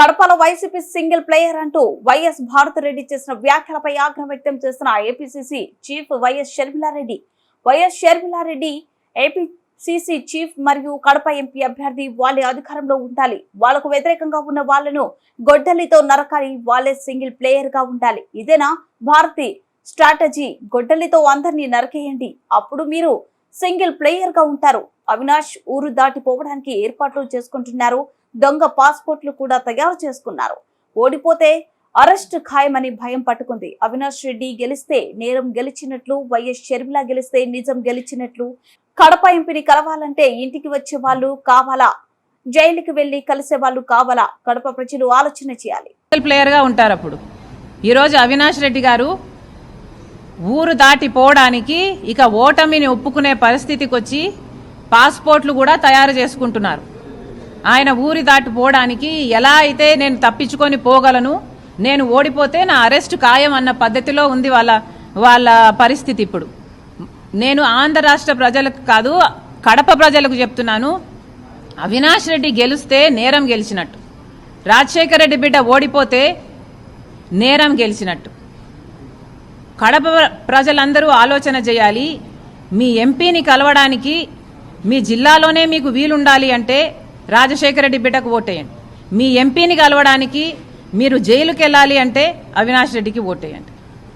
కడపలో YCP single player అంటూ YS Bharathi Reddy చేసిన వ్యాఖ్యలపై ఆగ్రహం వ్యక్తం చేస్తున్న APCC chief YS Sharmila Reddy. YS Sharmila Reddy APCC chief మరియు కడప ఎంపీ అభ్యర్థి వాళ్ళే అధికారంలో ఉండాలి. వాళ్ళకు వ్యతిరేకంగా ఉన్న వాళ్ళను గొడ్డలితో నరకాలి. వాళ్ళే సింగిల్ ప్లేయర్గా ఉండాలి. ఇదేనా భారతి స్ట్రాటజీ? గొడ్డలితో అందరినీ నరకేయండి. అప్పుడు మీరు సింగిల్ ప్లేయర్గా ఉంటారు. అవినాష్ ఊరు దాటిపోవడానికి ఏర్పాట్లు చేసుకుంటున్నారు. దొంగ పాస్పోర్ట్లు కూడా తయారు చేసుకున్నారు. ఓడిపోతే అరెస్ట్ ఖాయమని భయం పట్టుకుంది. అవినాష్ రెడ్డి గెలిస్తే నేరం గెలిచినట్లు వైఎస్ షర్మిల గెలిస్తే నిజం గెలిచినట్లు. కడప ఎంపీని కలవాలంటే ఇంటికి వచ్చే వాళ్ళు కావాలా? జైలుకి వెళ్ళి కలిసే వాళ్ళు కావాలా? కడప ప్రజలు ఆలోచన చేయాలి. ప్లేయర్ ప్లేయర్గా ఉంటారు అప్పుడు. ఈరోజు అవినాష్ రెడ్డి గారు ఊరు దాటిపోవడానికి ఇక ఓటమిని ఒప్పుకునే పరిస్థితికి వచ్చి పాస్పోర్ట్లు కూడా తయారు చేసుకుంటున్నారు. ఆయన ఊరి దాటిపోవడానికి ఎలా అయితే నేను తప్పించుకొని పోగలను నేను ఓడిపోతే నా అరెస్ట్ ఖాయం అన్న పద్ధతిలో ఉంది వాళ్ళ వాళ్ళ పరిస్థితి ఇప్పుడు. నేను ఆంధ్ర రాష్ట్ర ప్రజలకు కాదు కడప ప్రజలకు చెప్తున్నాను అవినాష్ రెడ్డి గెలిస్తే నేరం గెలిచినట్టు. రాజశేఖర రెడ్డి బిడ్డ ఓడిపోతే నేరం గెలిచినట్టు. కడప ప్రజలందరూ ఆలోచన చేయాలి. మీ ఎంపీని కలవడానికి మీ జిల్లాలోనే మీకు వీలుండాలి అంటే రాజశేఖర రెడ్డి బిడ్డకు ఓటేయండి. మీ ఎంపీని కలవడానికి మీరు జైలుకి వెళ్ళాలి అంటే అవినాష్ రెడ్డికి ఓటేయండి.